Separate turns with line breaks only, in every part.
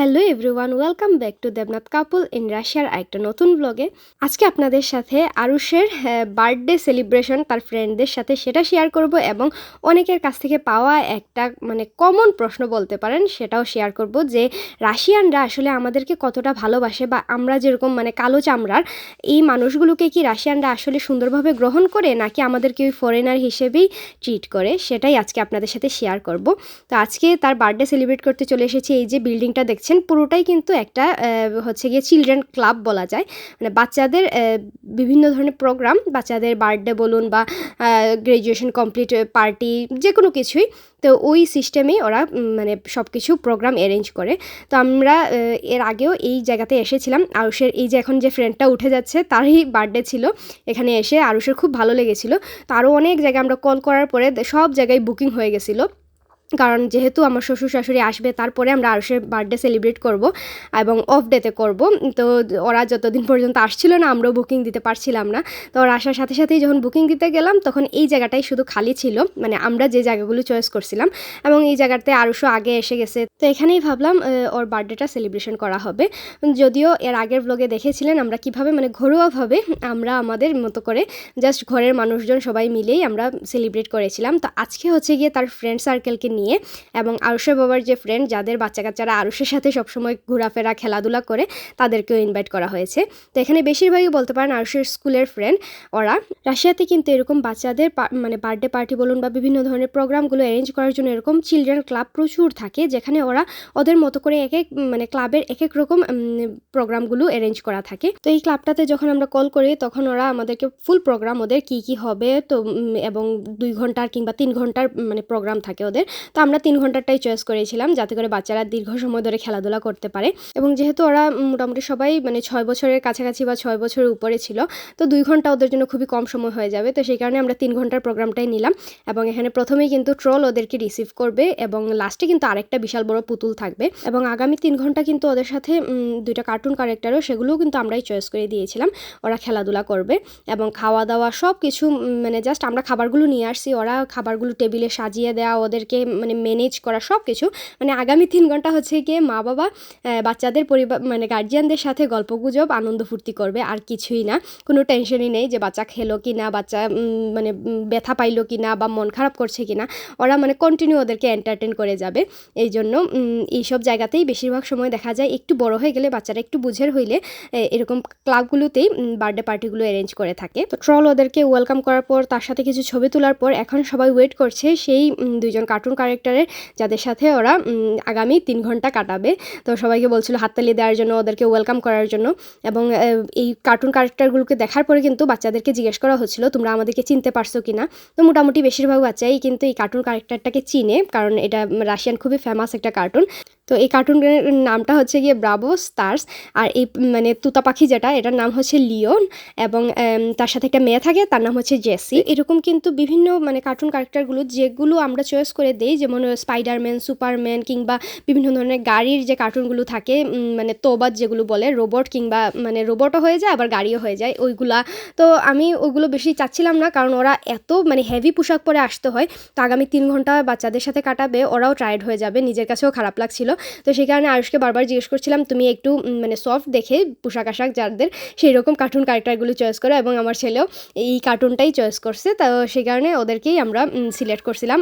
Hello everyone, welcome back to Debnath couple in রাশিয়ার আরেকটা নতুন ব্লগে। আজকে আপনাদের সাথে আরুষের বার্থডে সেলিব্রেশন তার ফ্রেন্ডদের সাথে সেটা শেয়ার করব এবং অনেকের কাছ থেকে পাওয়া একটা মানে কমন প্রশ্ন বলতে পারেন, সেটাও শেয়ার করব যে রাশিয়ানরা আসলে আমাদেরকে কতটা ভালোবাসে বা আমরা যেরকম মানে কালো চামড়ার, এই মানুষগুলোকে কি রাশিয়ানরা আসলে সুন্দরভাবে গ্রহণ করে নাকি আমাদেরকে ওই ফরেনার হিসেবেই ট্রিট করে? সেটাই আজকে আপনাদের সাথে শেয়ার করব। তো আজকে তার বার্থডে সেলিব্রেট করতে চলে এসেছি, এই যে বিল্ডিংটা দেখছেন পুরোটাই কিন্তু একটা হচ্ছে গিয়ে চিলড্রেন ক্লাব বলা যায়। মানে বাচ্চাদের বিভিন্ন ধরনের প্রোগ্রাম বাচ্চাদের বার্থডে বলুন বা গ্র্যাজুয়েশন কমপ্লিট পার্টি যে কোনো কিছুই। তো ওই সিস্টেমেই ওরা মানে সব কিছু প্রোগ্রাম অ্যারেঞ্জ করে। তো আমরা এর আগেও এই জায়গাতে এসেছিলাম। আরুষের এই যে এখন যে ফ্রেন্ডটা উঠে যাচ্ছে, তারই বার্থডে ছিল। এখানে এসে আরুষের খুব ভালো লেগেছিলো। তো আরও অনেক জায়গায় আমরা কল করার পরে, সব জায়গায় বুকিং হয়ে গেছিল। কারণ যেহেতু আমার শ্বশুর শাশুড়ি আসবে, তারপরে আমরা আরুষের বার্থডে সেলিব্রেট করব এবং অফ ডেতে করব। তো ওরা যতদিন পর্যন্ত আসছিল না, আমরাও বুকিং দিতে পারছিলাম না। তো ওরা আসার সাথে সাথেই যখন বুকিং দিতে গেলাম, তখন এই জায়গাটাই শুধু খালি ছিল। মানে আমরা যে জায়গাগুলো চয়েস করছিলাম এবং এই জায়গাতে আরুষও আগে এসে গেছে। তো এখানেই ভাবলাম ওর বার্থডেটা সেলিব্রেশন করা হবে। যদিও এর আগের ব্লগে দেখেছিলেন আমরা কীভাবে মানে ঘরোয়াভাবে আমরা আমাদের মতো করে জাস্ট ঘরের মানুষজন সবাই মিলেই আমরা সেলিব্রেট করেছিলাম। তো আজকে হচ্ছে গিয়ে তার ফ্রেন্ড সার্কেলকে নিয়ে এবং আরুষের বাবার যে ফ্রেন্ড যাদের বাচ্চা কাচ্চারা আরুষের সাথে সবসময় ঘোরাফেরা, খেলাধুলা করে তাদেরকেও ইনভাইট করা হয়েছে। তো এখানে বেশিরভাগই বলতে পারেন আরুষের স্কুলের ফ্রেন্ড ওরা। রাশিয়াতে কিন্তু এরকম বাচ্চাদের মানে বার্থডে পার্টি বলুন বা বিভিন্ন ধরনের প্রোগ্রামগুলো অ্যারেঞ্জ করার জন্য এরকম চিলড্রেন ক্লাব প্রচুর থাকে, যেখানে ওরা ওদের মতো করে এক এক মানে ক্লাবের এক এক রকম প্রোগ্রামগুলো অ্যারেঞ্জ করা থাকে। তো এই ক্লাবটাতে যখন আমরা কল করি, তখন ওরা আমাদেরকে ফুল প্রোগ্রাম ওদের কি কি হবে, তো এবং দুই ঘণ্টার কিংবা তিন ঘণ্টার মানে প্রোগ্রাম থাকে ওদের। তো আমরা তিন ঘন্টারটাই চয়েস করেছিলাম যাতে করে বাচ্চারা দীর্ঘ সময় ধরে খেলাধুলা করতে পারে। এবং যেহেতু ওরা মোটামুটি সবাই মানে ছয় বছরের কাছাকাছি বা ছয় বছরের উপরে ছিল, তো দুই ঘণ্টা ওদের জন্য খুবই কম সময় হয়ে যাবে। তো সেই কারণে আমরা তিন ঘণ্টার প্রোগ্রামটাই নিলাম এবং এখানে প্রথমেই কিন্তু ট্রল ওদেরকে রিসিভ করবে এবং লাস্টে কিন্তু আরেকটা বিশাল বড় পুতুল থাকবে। এবং আগামী তিন ঘণ্টা কিন্তু ওদের সাথে দুইটা কার্টুন ক্যারেক্টারও সেগুলোও কিন্তু আমরাই চয়েস করে দিয়েছিলাম। ওরা খেলাধুলা করবে এবং খাওয়া দাওয়া সব কিছু মানে জাস্ট আমরা খাবারগুলো নিয়ে আসছি। ওরা খাবারগুলো টেবিলে সাজিয়ে দেওয়া ওদেরকে মানে ম্যানেজ করা সব কিছু মানে আগামী তিন ঘণ্টা হচ্ছে গিয়ে মা বাবা বাচ্চাদের পরিবার মানে গার্জিয়ানদের সাথে গল্প গুজব আনন্দ ফুর্তি করবে, আর কিছুই না। কোনো টেনশনই নেই যে বাচ্চা খেলো কি না বাচ্চা মানে ব্যথা পাইলো কি না বা মন খারাপ করছে কি না ওরা মানে কন্টিনিউ ওদেরকে এন্টারটেন করে যাবে। এই জন্য এইসব জায়গাতেই বেশিরভাগ সময় দেখা যায় একটু বড় হয়ে গেলে বাচ্চারা একটু বুঝের হইলে এরকম ক্লাবগুলোতেই বার্থডে পার্টিগুলো অ্যারেঞ্জ করে থাকে। তো ট্রল ওদেরকে ওয়েলকাম করার পর, তার সাথে কিছু ছবি তোলার পর, এখন সবাই ওয়েট করছে সেই দুইজন কার্টুন ক্যারেক্টারের যাদের সাথে ওরা আগামী তিন ঘণ্টা কাটাবে। তো সবাইকে বলছিল হাততালি দেওয়ার জন্য, ওদেরকে ওয়েলকাম করার জন্য। এবং এই কার্টুন ক্যারেক্টারগুলোকে দেখার পরে কিন্তু বাচ্চাদেরকে জিজ্ঞেস করা হচ্ছিল, তোমরা আমাদেরকে চিনতে পারছ কি না তো মোটামুটি বেশিরভাগ বাচ্চাই কিন্তু এই কার্টুন ক্যারেক্টারটাকে চিনে, কারণ এটা রাশিয়ান খুবই ফেমাস একটা কার্টুন তো এই কার্টুনের নামটা হচ্ছে গিয়ে ব্রাভো স্টার্স আর এই মানে তুতা পাখি যেটা, এটার নাম হচ্ছে লিওন এবং তার সাথে একটা মেয়ে থাকে, তার নাম হচ্ছে জেসি এরকম কিন্তু বিভিন্ন মানে কার্টুন ক্যারেক্টারগুলো যেগুলো আমরা চয়েস করে দেই, যেমন স্পাইডারম্যান সুপারম্যান কিংবা বিভিন্ন ধরনের গাড়ির যে কার্টুনগুলো থাকে মানে তোবাদ যেগুলো বলে রোবট কিংবা মানে রোবটও হয়ে যায়, আবার গাড়িও হয়ে যায়, ওইগুলা। তো আমি ওইগুলো বেশি চাচ্ছিলাম না, কারণ ওরা এত মানে হেভি পোশাক পরে আসতে হয়, তো আগামী তিন ঘণ্টা বাচ্চাদের সাথে কাটাবে, ওরাও টায়ার্ড হয়ে যাবে, নিজের কাছেও খারাপ লাগছিল। তো সেই কারণে আয়ুষকে বারবার জিজ্ঞেস করছিলাম, তুমি একটু মানে সফট দেখে পোশাক আশাক যাদের সেই রকম কার্টুন ক্যারেক্টারগুলো চয়েস করো এবং আমার ছেলেও এই কার্টুনটাই চয়েস করছে। তো সেই কারণে ওদেরকেই আমরা সিলেক্ট করছিলাম।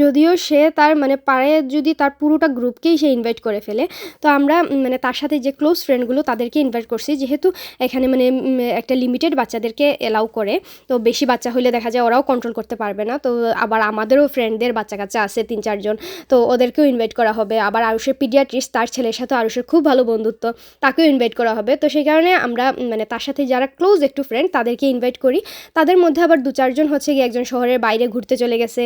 যদিও সে তার মানে পারে যদি তার পুরোটা গ্রুপকেই সে ইনভাইট করে ফেলে, তো আমরা মানে তার সাথে যে ক্লোজ ফ্রেন্ডগুলো তাদেরকে ইনভাইট করছি, যেহেতু এখানে মানে একটা লিমিটেড বাচ্চাদেরকে এলাউ করে, তো বেশি বাচ্চা হলে দেখা যায় ওরাও কন্ট্রোল করতে পারবে না। তো আবার আমাদেরও ফ্রেন্ডদের বাচ্চা কাচ্চা আছে তিন চারজন, তো ওদেরকেও ইনভাইট করা হবে। আবার আরুষের পিডিয়াট্রিস্ট তার ছেলের সাথে আরুষের খুব ভালো বন্ধুত্ব, তাকেও ইনভাইট করা হবে। তো সেই কারণে আমরা মানে তার সাথে যারা ক্লোজ একটু ফ্রেন্ড তাদেরকে ইনভাইট করি। তাদের মধ্যে আবার দু চারজন হচ্ছে গিয়ে একজন শহরের বাইরে ঘুরতে চলে গেছে।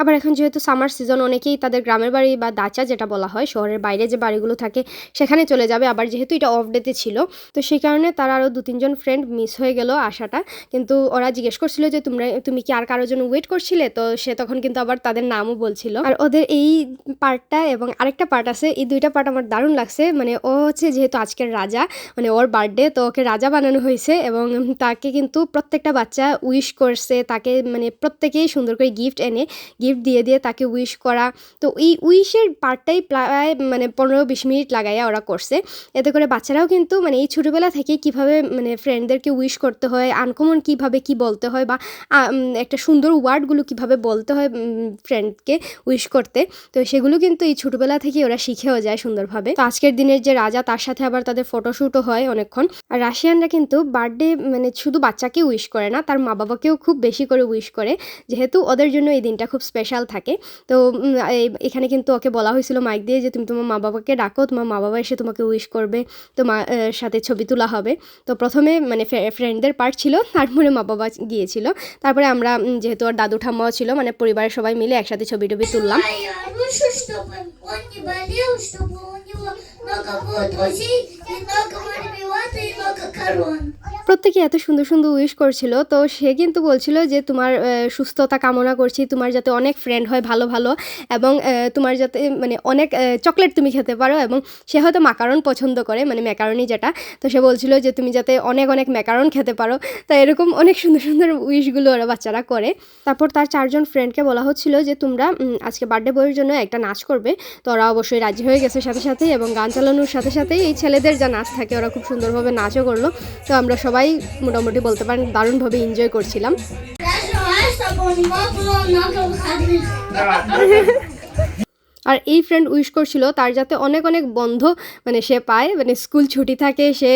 আবার এখন যেহেতু সামার সিজন অনেকেই তাদের গ্রামের বাড়ি বা দাচা যেটা বলা হয়, শহরের বাইরে যে বাড়িগুলো থাকে, সেখানে চলে যাবে। আবার যেহেতু এটা অফ ডেতে ছিল, তো সেই কারণে তার আরও দু তিনজন ফ্রেন্ড মিস হয়ে গেল আসাটা কিন্তু ওরা জিজ্ঞেস করছিল যে, তোমরা, তুমি কি আর কারোর জন্য ওয়েট করছিলে? তো সে তখন কিন্তু আবার তাদের নামও বলছিল। আর ওদের এই পার্টটা এবং আরেকটা পার্ট আছে, এই দুইটা পার্ট আমার দারুণ লাগছে। মানে ও হচ্ছে যেহেতু আজকের রাজা মানে ওর বার্থডে তো ওকে রাজা বানানো হয়েছে এবং তাকে কিন্তু প্রত্যেকটা বাচ্চা উইশ করছে, তাকে মানে প্রত্যেকেই সুন্দর করে গিফট এনে গিফট গিফট দিয়ে দিয়ে তাকে উইশ করা। তো এই উইশের পার্টটাই প্রায় মানে পনেরো বিশ মিনিট লাগাইয়া ওরা করছে। এতে করে বাচ্চারাও কিন্তু মানে এই ছোটোবেলা থেকে কীভাবে মানে ফ্রেন্ডদেরকে উইশ করতে হয় আনকমন কীভাবে কি বলতে হয় বা একটা সুন্দর ওয়ার্ডগুলো কীভাবে বলতে হয় ফ্রেন্ডকে উইশ করতে। তো সেগুলো কিন্তু এই ছোটোবেলা থেকে ওরা শিখেও যায় সুন্দরভাবে। তো আজকের দিনের যে রাজা, তার সাথে আবার তাদের ফটোশ্যুটও হয় অনেকক্ষণ। আর রাশিয়ানরা কিন্তু বার্থডে মানে শুধু বাচ্চাকে উইশ করে না, তার মা বাবাকেও খুব বেশি করে উইশ করে। যেহেতু ওদের জন্য এই দিনটা খুব স্পেশাল থাকে তো উম, এই- এখানে কিন্তু ওকে বলা হয়েছিল মাইক দিয়ে যে তুমি তোমার মা বাবাকে ডাকো তোমার মা বাবা এসে তোমাকে উইশ করবে তোমার আহ, সাথে ছবি তোলা হবে তো প্রথমে মানে ফ্রেন্ডদের পার্ট ছিল তারপরে মা বাবা গিয়েছিল তারপরে আমরা উম, যেহেতু ওর দাদু ঠাম্মাও ছিল মানে পরিবারের সবাই মিলে একসাথে ছবি টবি তুললাম
А я лучше, чтобы он не болел, чтобы у него много было друзей, и много мармелада, и много корон.
প্রত্যেকে এত সুন্দর সুন্দর উইশ করছিল, তো সে কিন্তু বলছিল যে তোমার সুস্থতা কামনা করছি, তোমার যাতে অনেক ফ্রেন্ড হয় ভালো ভালো এবং তোমার যাতে মানে অনেক চকলেট তুমি খেতে পারো এবং সে হয়তো মাকারন পছন্দ করে মানে ম্যাকারনি যেটা, তো সে বলছিল যে তুমি যাতে অনেক অনেক ম্যাকারন খেতে পারো, তো এরকম অনেক সুন্দর সুন্দর উইশগুলো ওরা বাচ্চারা করে। তারপর তার চারজন ফ্রেন্ডকে বলা হচ্ছিল যে তোমরা আজকে বার্থডে বইয়ের জন্য একটা নাচ করবে, তো ওরা অবশ্যই রাজি হয়ে গেছে সাথে সাথেই এবং গান চালানোর সাথে সাথেই এই ছেলেদের যা নাচ থাকে, ওরা খুব সুন্দরভাবে নাচও করল, তো আমরা সবাই মোটামুটি বলতে পারেন দারুণভাবে এনজয় করছিলাম। আর এই ফ্রেন্ড উইশ করছিল তার যাতে অনেক অনেক বন্ধ মানে সে পায় মানে স্কুল ছুটি থাকে, সে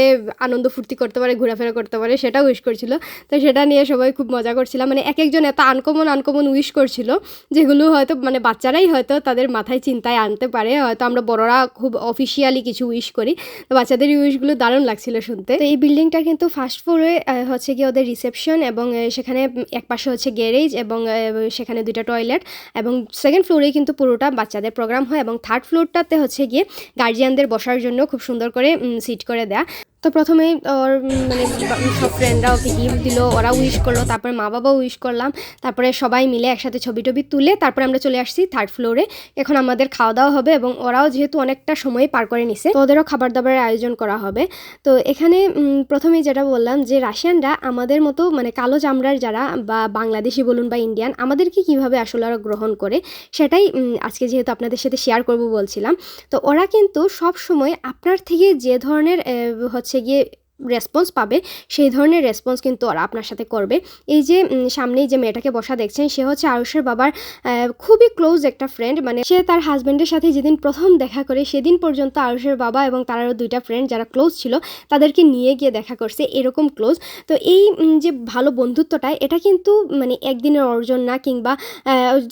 আনন্দ ফুর্তি করতে পারে, ঘোরাফেরা করতে পারে সেটা উইশ করছিল। তো সেটা নিয়ে সবাই খুব মজা করছিলাম। মানে এক একজন এত আনকমন আনকমন উইশ করছিল, যেগুলো হয়তো মানে বাচ্চারাই হয়তো তাদের মাথায় চিন্তায় আনতে পারে। হয়তো আমরা বড়রা খুব অফিসিয়ালি কিছু উইশ করি। তো বাচ্চাদের উইশগুলো দারুণ লাগছিল শুনতে। তো এই বিল্ডিংটা কিন্তু ফার্স্ট ফ্লোরে হচ্ছে গিয়ে ওদের রিসেপশন এবং সেখানে এক পাশে হচ্ছে গ্যারেজ এবং সেখানে দুইটা টয়লেট এবং সেকেন্ড ফ্লোরে কিন্তু পুরোটা বাচ্চাদের প্রোগ্রাম হয় এবং থার্ড ফ্লোরটাতে হচ্ছে গিয়ে গার্জিয়ানদের বসার জন্য খুব সুন্দর করে সিট করে দেয়া। তো প্রথমেই ওর মানে সব ফ্রেন্ডরা ওকে গিফট দিল ওরা উইশ করল তারপরে মা বাবা উইশ করলাম তারপরে সবাই মিলে একসাথে ছবি টবি তুলে তারপরে আমরা চলে আসছি থার্ড ফ্লোরে এখন আমাদের খাওয়া দাওয়া হবে এবং ওরাও যেহেতু অনেকটা সময় পার করে নিছে তো ওদেরও খাবার দাবারের আয়োজন করা হবে। তো এখানে উম, প্রথমেই যেটা বললাম যে রাশিয়ানরা আমাদের মতো মানে কালো চামড়ার যারা বা বাংলাদেশি বলুন বা ইন্ডিয়ান আমাদেরকে কীভাবে আসলে ওরা গ্রহণ করে সেটাই আজকে যেহেতু আপনাদের সাথে শেয়ার করব বলছিলাম। তো ওরা কিন্তু সব সময় আপনার থেকে যে ধরনের আহ, হচ্ছে গিয়ে রেসপন্স পাবে, সেই ধরনের রেসপন্স কিন্তু ওরা আপনার সাথে করবে। এই যে সামনেই যে মেয়েটাকে বসা দেখছেন, সে হচ্ছে আয়ুষের বাবার খুবই ক্লোজ একটা ফ্রেন্ড মানে সে তার হাজব্যান্ডের সাথে যেদিন প্রথম দেখা করে, সেদিন পর্যন্ত আয়ুষের বাবা এবং তার আরও দুইটা ফ্রেন্ড যারা ক্লোজ ছিল, তাদেরকে নিয়ে গিয়ে দেখা করছে এরকম ক্লোজ তো এই যে ভালো বন্ধুত্বটা, এটা কিন্তু মানে একদিনের অর্জন না কিংবা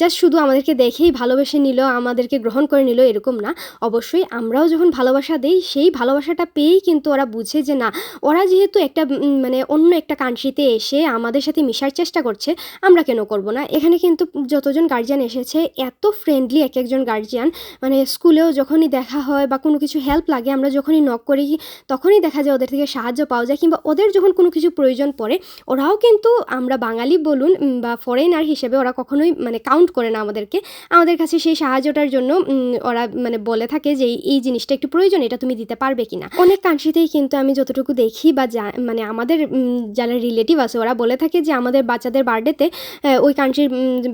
জাস্ট শুধু আমাদেরকে দেখেই ভালোবেসে নিল, আমাদেরকে গ্রহণ করে নিল, এরকম না। অবশ্যই আমরাও যখন ভালোবাসা দেই, সেই ভালোবাসাটা পেয়েই কিন্তু ওরা বুঝে যে না ওরা যেহেতু একটা মানে অন্য একটা কান্ট্রিতে এসে আমাদের সাথে মিশার চেষ্টা করছে, আমরা কেন করব না? এখানে কিন্তু যতজন গার্জিয়ান এসেছে, এত ফ্রেন্ডলি এক একজন গার্জিয়ান মানে স্কুলেও যখনই দেখা হয় বা কোনো কিছু হেল্প লাগে, আমরা যখনই নক করি, তখনই দেখা যায় ওদের থেকে সাহায্য পাওয়া যায়, কিংবা ওদের যখন কোনো কিছু প্রয়োজন পড়ে, ওরাও কিন্তু আমরা বাঙালি বলুন বা ফরেনার হিসেবে ওরা কখনোই মানে কাউন্ট করে না আমাদেরকে। আমাদের কাছে সেই সাহায্যটার জন্য ওরা মানে বলে থাকে যে, এই- জিনিসটা একটু প্রয়োজন, এটা তুমি দিতে পারবে কিনা? অনেক কান্ট্রিতেই কিন্তু আমি যতটুকু দেখি বা মানে আমাদের যারা রিলেটিভ আছে, ওরা বলে থাকে যে আমাদের বাচ্চাদের বার্থডেতে ওই কান্ট্রির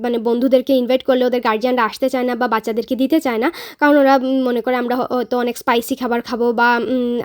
মানে বন্ধুদেরকে ইনভাইট করলে ওদের গার্জিয়ানরা আসতে চায় না বা বাচ্চাদেরকে দিতে চায় না। কারণ ওরা মনে করে আমরা হয়তো অনেক স্পাইসি খাবার খাব বা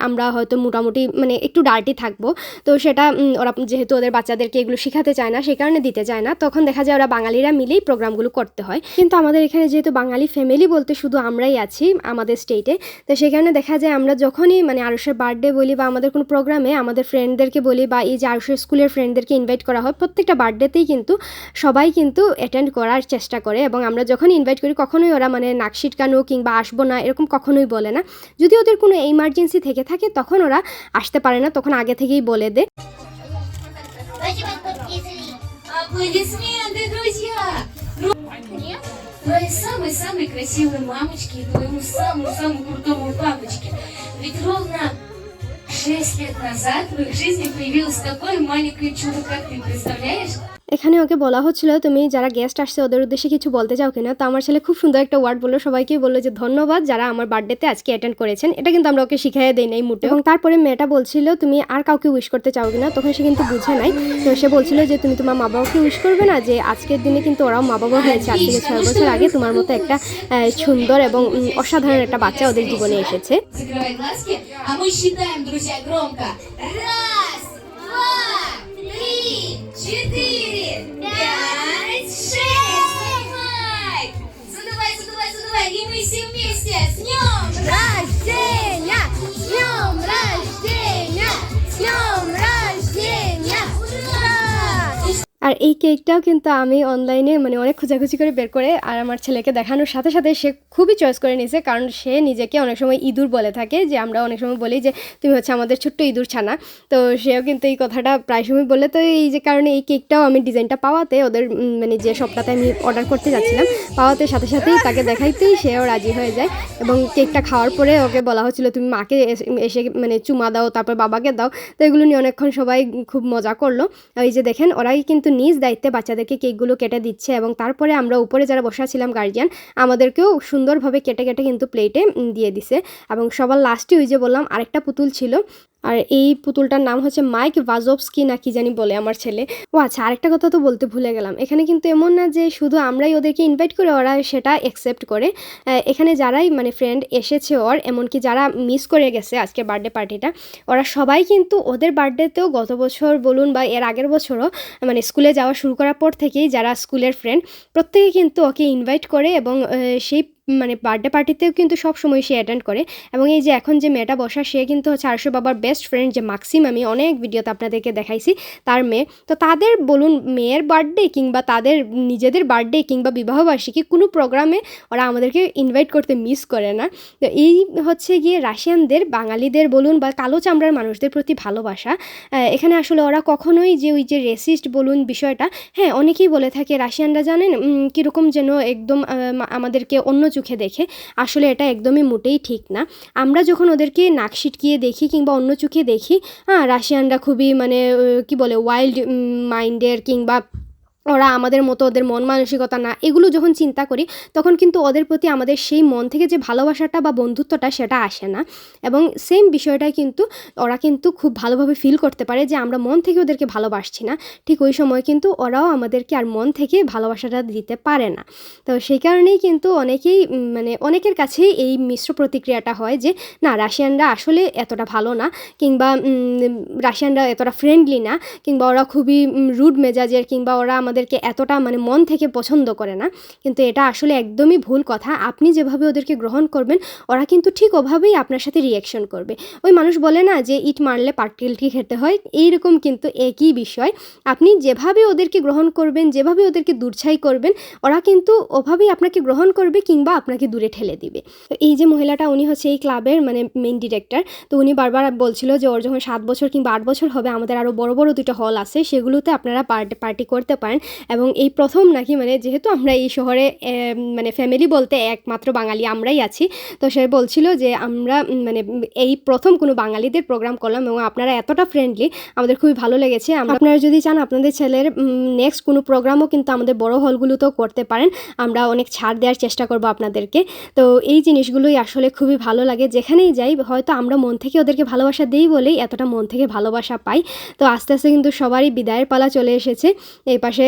আমরা হয়তো মোটামুটি মানে একটু ডার্টি থাকব। তো সেটা ওরা যেহেতু ওদের বাচ্চাদেরকে এগুলো শেখাতে চায় না সেই কারণে দিতে চায় না। তখন দেখা যায় ওরা বাঙালিরা মিলেই প্রোগ্রামগুলো করতে হয়। কিন্তু আমাদের এখানে যেহেতু বাঙালি ফ্যামিলি বলতে শুধু আমরাই আছি, আমাদের স্টেটে তো সেই কারণে দেখা যায় আমরা যখনই মানে আরসের বার্থডে বলি বা আমাদের কোনো প্রোগ্রামে আমাদের ফ্রেন্ডদেরকে বলি বা এই যে আরুষের স্কুলের ফ্রেন্ডদেরকে ইনভাইট করা হয় প্রত্যেকটা বার্থডেতেই কিন্তু সবাই কিন্তু অ্যাটেন্ড করার চেষ্টা করে এবং আমরা যখন ইনভাইট করি কখনোই ওরা মানে নাক সিটকানো কিংবা আসবো না এরকম কখনোই বলে না যদি ওদের কোনো ইমার্জেন্সি থেকে থাকে তখন ওরা আসতে পারে না তখন আগে থেকেই বলে দেয়
Спасибо, подписывайтесь.
Аплодисменты, друзья! Твоей самой-самой красивой мамочке и твоему самому-самому крутому папочке. Ведь ровно шесть лет назад в их жизни появилось такое маленькое чудо, как ты представляешь?
এখানে ওকে বলা হচ্ছিল, তুমি যারা গেস্ট আসছে, ওদের উদ্দেশ্যে কিছু বলতে চাও কিনা? তো আমার ছেলে খুব সুন্দর একটা ওয়ার্ড বলল সবাইকেই বলল যে, ধন্যবাদ যারা আমার বার্থডেতে আজকে অ্যাটেন্ড করেছেন। এটা কিন্তু আমরা ওকে শিখাই দেই নাই মুটে এবং তারপরে মেয়েটা বলছিল, তুমি আর কাউকে উইশ করতে চাও কিনা? তখন সে কিন্তু বুঝে নাই। তো সে বলছিল যে, তুমি তোমার মা বাবাকে উইশ করবে না যে, আজকের দিনে কিন্তু ওরাও মা বাবা হয়েছে। আজ থেকে ছয় বছর আগে তোমার মতো একটা সুন্দর এবং অসাধারণ একটা বাচ্চা ওদের জীবনে এসেছে।
Четыре, пять, шесть. Задувай! Задувай, задувай, задувай. И мы все вместе. С днем
Рождения! С днем рождения! С днем
আর এই কেকটাও কিন্তু আমি অনলাইনে মানে অনেক খোঁজাখুঁজি করে বের করে আর আমার ছেলেকে দেখানোর সাথে সাথে সে খুবই চয়েস করে নিয়েছে। কারণ সে নিজেকে অনেক সময় ইঁদুর বলে থাকে যে, আমরা অনেক সময় বলি যে, তুমি হচ্ছে আমাদের ছোট্ট ইঁদুর ছানা। তো সেও কিন্তু এই কথাটা প্রায় সময় বলে। তো এই যে কারণে এই কেকটাও আমি ডিজাইনটা পাওয়াতে ওদের মানে যে শপটাতে আমি অর্ডার করতে যাচ্ছিলাম, পাওয়াতে সাথে সাথেই তাকে দেখাইতেই সেও রাজি হয়ে যায়। এবং কেকটা খাওয়ার পরে ওকে বলা হচ্ছিল, তুমি মাকে এসে- মানে চুমা দাও, তারপর বাবাকে দাও। তো এগুলো নিয়ে অনেকক্ষণ সবাই খুব মজা করল। এই যে দেখেন, ওরাই কিন্তু নিজ দায়িত্বে বাচ্চাদেরকে কেকগুলো কেটে দিচ্ছে এবং তারপরে আমরা উপরে যারা বসা ছিলাম গার্জিয়ান আমাদেরকেও সুন্দরভাবে কেটে কেটে কিন্তু প্লেটে দিয়ে দিছে। এবং সবার লাস্টে ওই যে বললাম, আরেকটা পুতুল ছিল। আর এই পুতুলটার নাম হচ্ছে মাইক ভাজovski না কি জানি বলে আমার ছেলে। ও আচ্ছা আরেকটা কথা তো বলতে ভুলে গেলাম। এখানে কিন্তু এমন না যে শুধু আমরাই ওদেরকে ইনভাইট করে, ওরা সেটা অ্যাকসেপ্ট করে। এখানে যারাই মানে ফ্রেন্ড এসেছে ওর, এমনকি যারা মিস করে গেছে আজকে বার্থডে পার্টিটা ওরা সবাই কিন্তু ওদের বার্থডেতেও গত বছর বলুন বা এর আগের বছরও মানে স্কুলে যাওয়া শুরু করার পর থেকেই যারা স্কুলের ফ্রেন্ড প্রত্যেকে কিন্তু ওকে ইনভাইট করে এবং সেই মানে বার্থডে পার্টিতেও কিন্তু সব সময় সে অ্যাটেন্ড করে। এবং এই যে এখন যে মেয়েটা বসা, সে কিন্তু হচ্ছে আরশো বাবার বেস্ট ফ্রেন্ড যে মাক্সিম আমি অনেক ভিডিওতে আপনাদেরকে দেখাইছি তার মেয়ে। তো তাদের বলুন, মেয়ের বার্থডে কিংবা তাদের নিজেদের বার্থডে কিংবা বিবাহবার্ষিকী কোনো প্রোগ্রামে ওরা আমাদেরকে ইনভাইট করতে মিস করে না। তো এই হচ্ছে গিয়ে রাশিয়ানদের, বাঙালিদের বলুন বা কালো চামড়ার মানুষদের প্রতি ভালোবাসা। এখানে আসলে ওরা কখনোই যে ওই যে রেসিস্ট বলুন বিষয়টা হ্যাঁ অনেকেই বলে থাকে, রাশিয়ানরা জানেন কীরকম যেন একদম আমাদেরকে অন্য চোখে দেখে, আসলে এটা একদমই মোটেই ঠিক না। আমরা যখন ওদেরকে নাক সিটকিয়ে দেখি কিংবা অন্য চোখে দেখি হ্যাঁ রাশিয়ানরা খুবই মানে কি বলে ওয়াইল্ড মাইন্ডের কিংবা ওরা আমাদের মতো ওদের মন মানসিকতা না, এগুলো যখন চিন্তা করি, তখন কিন্তু ওদের প্রতি আমাদের সেই মন থেকে যে ভালোবাসাটা বা বন্ধুত্বটা সেটা আসে না। এবং সেম বিষয়টাই কিন্তু ওরা কিন্তু খুব ভালোভাবে ফিল করতে পারে যে আমরা মন থেকে ওদেরকে ভালোবাসছি না। ঠিক ওই সময় কিন্তু ওরাও আমাদেরকে আর মন থেকে ভালোবাসাটা দিতে পারে না। তো সেই কারণেই কিন্তু অনেকেই মানে অনেকের কাছেই এই মিশ্র প্রতিক্রিয়াটা হয় যে, না, রাশিয়ানরা আসলে এতটা ভালো না। কিংবা রাশিয়ানরা এতটা ফ্রেন্ডলি না। কিংবা ওরা খুবই রুড মেজাজের, কিংবা ওরা আমাদেরকে এতটা মানে মন থেকে পছন্দ করে না। কিন্তু এটা আসলে একদমই ভুল কথা। আপনি যেভাবে ওদেরকে গ্রহণ করবেন, ওরা কিন্তু ঠিক ওভাবেই আপনার সাথে রিয়াকশন করবে। ওই মানুষ বলে না যে, ইট মারলে পাটকেলটি খেতে হয়। এইরকম কিন্তু একই বিষয়। আপনি যেভাবে ওদেরকে গ্রহণ করবেন, যেভাবে ওদেরকে দূরছাই করবেন, ওরা কিন্তু ওভাবেই আপনাকে গ্রহণ করবে কিংবা আপনাকে দূরে ঠেলে দিবে। তো এই যে মহিলাটা, উনি হচ্ছে এই ক্লাবের মানে মেন ডিরেক্টর তো উনি বারবার বলছিল যে, ওর যখন সাত বছর কিংবা আট বছর হবে, আমাদের আরও বড় বড় দুটো হল আছে। সেগুলোতে আপনারা পার্টি পার্টি করতে পারেন। এবং এই প্রথম নাকি মানে যেহেতু আমরা এই শহরে মানে ফ্যামিলি বলতে একমাত্র বাঙালি আমরাই আছি, তো সে বলছিল যে আমরা মানে এই প্রথম কোনো বাঙালিদের প্রোগ্রাম করলাম এবং আপনারা এতটা ফ্রেন্ডলি আমাদের খুবই ভালো লেগেছে। আপনারা যদি চান আপনাদের ছেলের নেক্সট কোনো প্রোগ্রামও কিন্তু আমাদের বড় হলগুলোতেও করতে পারেন, আমরা অনেক ছাড় দেওয়ার চেষ্টা করব আপনাদেরকে। তো এই জিনিসগুলোই আসলে খুবই ভালো লাগে, যেখানেই যাই হয়তো আমরা মন থেকে ওদেরকে ভালোবাসা দিই বলেই এতটা মন থেকে ভালোবাসা পাই। তো আস্তে আস্তে কিন্তু সবারই বিদায়ের পালা চলে এসেছে, এই পাশে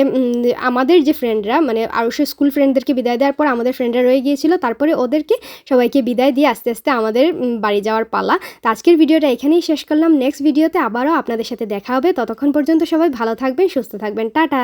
আমাদের যে ফ্রেন্ডরা মানে আরও সে স্কুল ফ্রেন্ডদেরকে বিদায় দেওয়ার পর আমাদের ফ্রেন্ডরা রয়ে গিয়েছিল। তারপরে ওদেরকে সবাইকে বিদায় দিয়ে আস্তে আস্তে আমাদের বাড়ি যাওয়ার পালা। তো আজকের ভিডিওটা এখানেই শেষ করলাম। নেক্সট ভিডিওতে আবারও আপনাদের সাথে দেখা হবে। ততক্ষণ পর্যন্ত সবাই ভালো থাকবেন, সুস্থ থাকবেন। টাটা!